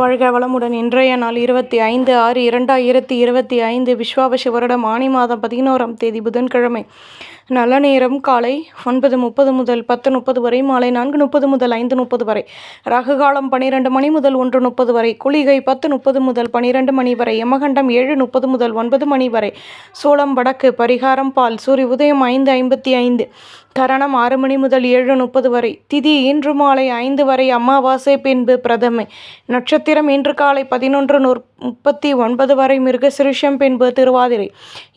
வாழ்க வளமுடன். இன்றைய நாள் இருபத்தி ஐந்து ஆறு இரண்டாயிரத்தி இருபத்தி ஐந்து விஸ்வாவசு வருடம் ஆணி மாதம் பதினோராம் தேதி புதன்கிழமை. நல்ல நேரம் காலை ஒன்பது முப்பது முதல் பத்து முப்பது வரை மாலை நான்கு முப்பது முதல் ஐந்து முப்பது வரை ரகு காலம் பன்னிரெண்டு மணி முதல் ஒன்று முப்பது வரை குளிகை பத்து முப்பது முதல் பனிரெண்டு மணி வரை யமகண்டம் ஏழு முப்பது முதல் ஒன்பது மணி வரை சோளம் வடக்கு பரிகாரம் பால் சூரிய உதயம் ஐந்து ஐம்பத்தி ஐந்து தரணம் ஆறு மணி முதல் ஏழு முப்பது வரை. திதி இன்று மாலை ஐந்து வரை அமாவாசை பின்பு பிரதமை. நட்சத்திரம் இன்று காலை பதினொன்று நூற் முப்பத்தி ஒன்பது வரை மிருகசிருஷம் பின்பு திருவாதிரை.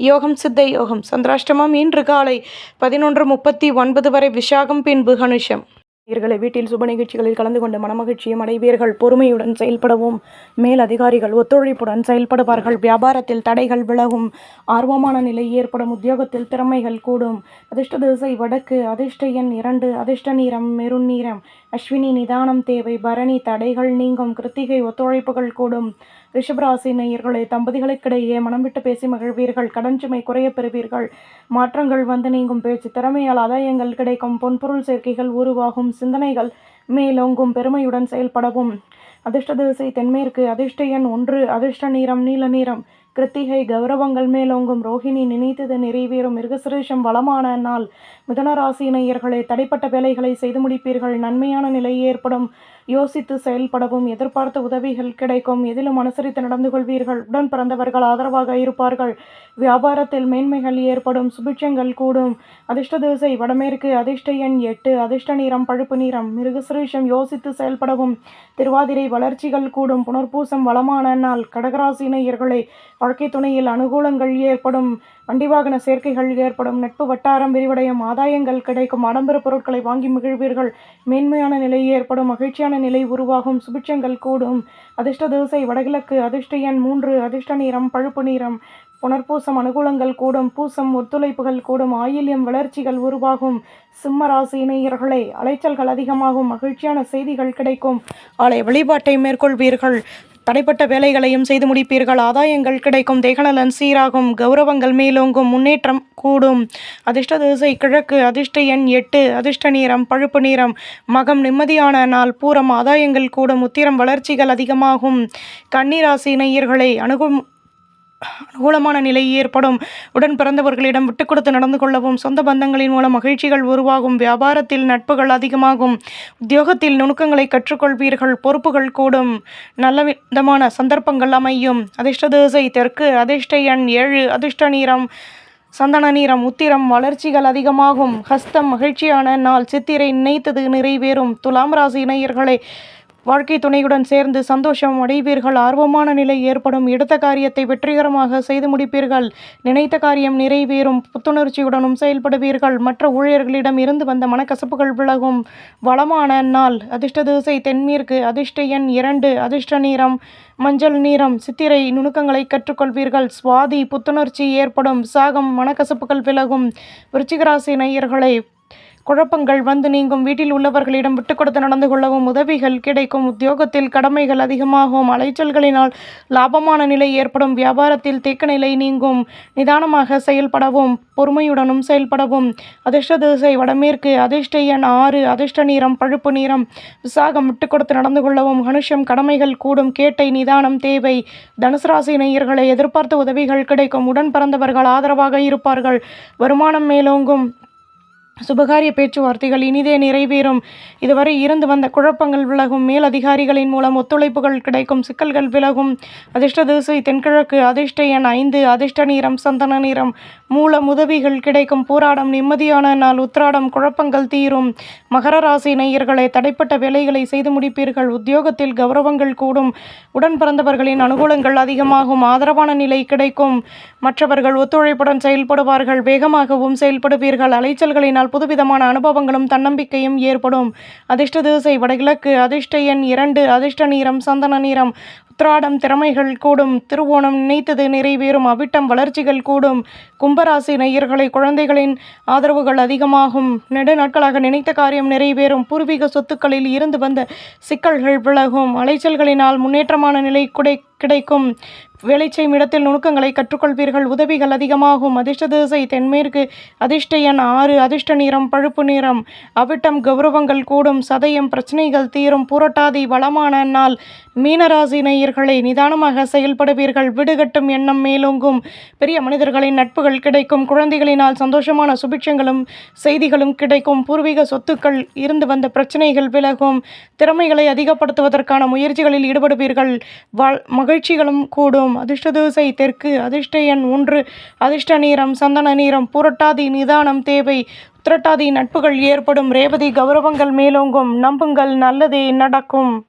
யோகம் சித்த யோகம். சந்திராஷ்டமம் இன்று காலை பதினொன்று முப்பத்தி ஒன்பது வரை விஷாகம் பின்பு கனுஷம் இவர்களை வீட்டில் சுப நிகழ்ச்சிகளில் கலந்து கொண்டு மனமகிழ்ச்சியும் அடைவீர்கள். பொறுமையுடன் செயல்படவும். மேல் அதிகாரிகள் ஒத்துழைப்புடன் செயல்படுவார்கள். வியாபாரத்தில் தடைகள் விலகும். ஆர்வமான நிலை ஏற்படும். உத்தியோகத்தில் திறமைகள் கூடும். அதிர்ஷ்ட திசை வடக்கு. அதிர்ஷ்ட எண் இரண்டு. அதிர்ஷ்ட நீரம் மெருண் நீரம் அஸ்வினி நிதானம் தேவை பரணி தடைகள் நீங்கும் கிருத்திகை ஒத்துழைப்புகள் கூடும். ரிஷபராசி நேயர்களே தம்பதிகளுக்கிடையே மனம் விட்டு பேசி மகிழ்வீர்கள். கடன் சுமை குறைய பெறுவீர்கள். மாற்றங்கள் வந்து நீங்கும் பேச்சு திறமையால் ஆதாயங்கள் கிடைக்கும். பொன்பொருள் சேர்க்கைகள் உருவாகும். சிந்தனைகள் மேலோங்கும். பெருமையுடன் செயல்படவும். அதிர்ஷ்ட திசை தென்மேற்கு அதிர்ஷ்ட எண் ஒன்று அதிர்ஷ்ட நீரம் நீல நீரம் கிருத்திகை கௌரவங்கள் மேலோங்கும் ரோஹிணி நினைத்தது நிறைவேறும். மிருகசுரேஷம் வளமான நாள். மிதனராசி நேயர்களே தடைப்பட்ட வேலைகளை செய்து முடிப்பீர்கள். நன்மையான நிலை ஏற்படும். யோசித்து செயல்படவும் எதிர்பார்த்த உதவிகள் கிடைக்கும் எதிலும் அனுசரித்து நடந்து கொள்வீர்கள் உடன் பிறந்தவர்கள் ஆதரவாக இருப்பார்கள். வியாபாரத்தில் மேன்மைகள் ஏற்படும் சுபிட்சங்கள் கூடும். அதிர்ஷ்ட திசை வடமேற்கு அதிர்ஷ்ட எண் எட்டு அதிர்ஷ்ட நிறம் பழுப்பு நிறம். மிருகசுரேஷம் யோசித்து செயல்படவும் திருவாதிரை வளர்ச்சிகள் கூடும் புனர்பூசம் வளமான நாள் கடகராசி நேயர்களே வாழ்க்கை துணையில் அனுகூலங்கள் ஏற்படும். வண்டி வாகன சேர்க்கைகள் ஏற்படும் நட்பு வட்டாரம் விரிவடையும் ஆதாயங்கள் கிடைக்கும் ஆடம்பர பொருட்களை வாங்கி மகிழ்வீர்கள். மேன்மையான நிலை ஏற்படும் மகிழ்ச்சியான நிலை உருவாகும் சுபிட்சங்கள் கூடும். அதிர்ஷ்ட திசை வடகிழக்கு அதிர்ஷ்ட எண் மூன்று அதிர்ஷ்ட நிறம் பழுப்பு நிறம். புனர்பூசம் அனுகூலங்கள் கூடும் பூசம் ஒத்துழைப்புகள் கூடும் ஆயில்யம் வளர்ச்சிகள் உருவாகும். சிம்ம ராசி இணையர்களே அலைச்சல்கள் அதிகமாகும் மகிழ்ச்சியான செய்திகள் கிடைக்கும். ஆலை வழிபாட்டை மேற்கொள்வீர்கள். தடைப்பட்ட வேலைகளையும் செய்து முடிப்பீர்கள். ஆதாயங்கள் கிடைக்கும். தேகநலன் சீராகும். கௌரவங்கள் மேலோங்கும். முன்னேற்றம் கூடும். அதிர்ஷ்ட திசை கிழக்கு. அதிர்ஷ்ட எண் எட்டு. அதிர்ஷ்ட நீரம் பழுப்பு நீரம் மகம் நிம்மதியான நாள். பூரம் ஆதாயங்கள் கூடும். உத்திரம் வளர்ச்சிகள் அதிகமாகும். கன்னிராசி நேயர்களே அணுகும் அனுகூலமான நிலை ஏற்படும். உடன் பிறந்தவர்களிடம் விட்டு கொடுத்து நடந்து கொள்ளவும் சொந்த பந்தங்களின் மூலம் மகிழ்ச்சிகள் உருவாகும் வியாபாரத்தில் நட்புகள் அதிகமாகும் உத்தியோகத்தில் நுணுக்கங்களை கற்றுக்கொள்வீர்கள் பொறுப்புகள் கூடும். நல்ல விதமான சந்தர்ப்பங்கள் அமையும். அதிர்ஷ்ட தேசை தெற்கு அதிர்ஷ்ட எண் ஏழு அதிர்ஷ்ட நீரம் சந்தன நீரம் உத்திரம் வளர்ச்சிகள் அதிகமாகும். ஹஸ்தம் மகிழ்ச்சியான நாள் சித்திரை நினைத்தது நிறைவேறும். துலாம் ராசி இணையர்களை வாழ்க்கை துணையுடன் சேர்ந்து சந்தோஷம் அடைவீர்கள். ஆர்வமான நிலை ஏற்படும். எடுத்த காரியத்தை வெற்றிகரமாக செய்து முடிப்பீர்கள். நினைத்த காரியம் நிறைவேறும். புத்துணர்ச்சியுடனும் செயல்படுவீர்கள். மற்ற ஊழியர்களிடம் இருந்து வந்த மனக்கசப்புகள் விலகும். வளமான நாள். அதிர்ஷ்ட திசை தென்மேற்கு. அதிர்ஷ்ட எண் இரண்டு. அதிர்ஷ்ட நீரம் மஞ்சள் நீரம் சித்திரை நுணுக்கங்களை கற்றுக்கொள்வீர்கள். சுவாதி புத்துணர்ச்சி ஏற்படும். சாகம் மனக்கசப்புகள் விலகும். விருச்சிகராசி நேயர்களை குழப்பங்கள் வந்து நீங்கும். வீட்டில் உள்ளவர்களிடம் விட்டு கொடுத்து நடந்து கொள்ளவும் உதவிகள் கிடைக்கும். உத்தியோகத்தில் கடமைகள் அதிகமாகும். அலைச்சல்களினால் லாபமான நிலை ஏற்படும். வியாபாரத்தில் தேக்க நிலை நீங்கும். நிதானமாக செயல்படவும் பொறுமையுடனும் செயல்படவும். அதிர்ஷ்ட திசை வடமேற்கு அதிர்ஷ்ட எண் ஆறு அதிர்ஷ்ட நீரம் பழுப்பு நீரம் விசாகம் விட்டு கொடுத்து நடந்து கொள்ளவும் மனுஷம் கடமைகள் கூடும். கேட்டை நிதானம் தேவை. தனுசு ராசி நேயர்களை எதிர்பார்த்த உதவிகள் கிடைக்கும். உடன் பிறந்தவர்கள் ஆதரவாக இருப்பார்கள். வருமானம் மேலோங்கும். சுபகாரிய பேச்சுவார்த்தைகள் இனிதே நிறைவேறும். இதுவரை இருந்து வந்த குழப்பங்கள் விலகும். மேல் அதிகாரிகளின் மூலம் ஒத்துழைப்புகள் கிடைக்கும். சிக்கல்கள் விலகும். அதிர்ஷ்ட திசை தென்கிழக்கு. அதிர்ஷ்ட எண் ஐந்து. அதிர்ஷ்ட நீரம் சந்தன நிறம். மூலம் உதவிகள் கிடைக்கும். போராடம் நிம்மதியான நாள். உத்ராடம் குழப்பங்கள் தீரும். மகர ராசி நேயர்களை தடைப்பட்ட வேலைகளை செய்து முடிப்பீர்கள். உத்தியோகத்தில் கௌரவங்கள் கூடும். உடன் பிறந்தவர்களின் அனுகூலங்கள் அதிகமாகும். ஆதரவான நிலை கிடைக்கும். மற்றவர்கள் ஒத்துழைப்புடன் செயல்படுவார்கள். வேகமாகவும் செயல்படுவீர்கள். அலைச்சல்களினால் புதுவிதமான அனுபவங்களும் தன்னம்பிக்கையும் ஏற்படும். அதிர்ஷ்ட திசை வடகிழக்கு அதிர்ஷ்ட எண் இரண்டு அதிர்ஷ்ட நீரம் சந்தன நீரம். உத்திராடம் திறமைகள் கூடும். திருவோணம் நினைத்தது நிறைவேறும். அவிட்டம் வளர்ச்சிகள் கூடும். கும்பராசி நேயர்களை குழந்தைகளின் ஆதரவுகள் அதிகமாகும். நெடு நாட்களாக நினைத்த காரியம் நிறைவேறும். பூர்வீக சொத்துக்களில் இருந்து வந்த சிக்கல்கள் விலகும். அலைச்சல்களினால் முன்னேற்றமான நிலை குடை கிடைக்கும். வேலை செய்யும் இடத்தில் நுணுக்கங்களை கற்றுக்கொள்வீர்கள். உதவிகள் அதிகமாகும். அதிர்ஷ்ட திசை தென்மேற்கு அதிர்ஷ்ட எண் ஆறு அதிர்ஷ்ட நிறம் பழுப்பு நிறம். அவிட்டம் கௌரவங்கள் கூடும். சதயம் பிரச்சனைகள் தீரும். புரட்டாதி வளமான நாள். மீனராசி நேயர்களை நிதானமாக செயல்படுவீர்கள். விடுகட்டும் எண்ணம் மேலோங்கும். பெரிய மனிதர்களின் நட்புகள் கிடைக்கும். குழந்தைகளினால் சந்தோஷமான சுபிட்சங்களும் செய்திகளும் கிடைக்கும். பூர்வீக சொத்துக்கள் இருந்து வந்த பிரச்சனைகள் விலகும். திறமைகளை அதிகப்படுத்துவதற்கான முயற்சிகளில் ஈடுபடுவீர்கள். வாழ் மகிழ்ச்சிகளும் கூடும். அதிர்ஷ்ட தோசை தெற்கு அதிர்ஷ்ட எண் ஒன்று அதிர்ஷ்ட நீரம் சந்தன நீரம் புரட்டாதி நிதானம் தேவை. உத்திரட்டாதி நட்புகள் ஏற்படும். ரேவதி கௌரவங்கள் மேலோங்கும். நம்புங்கள் நல்லதே நடக்கும்.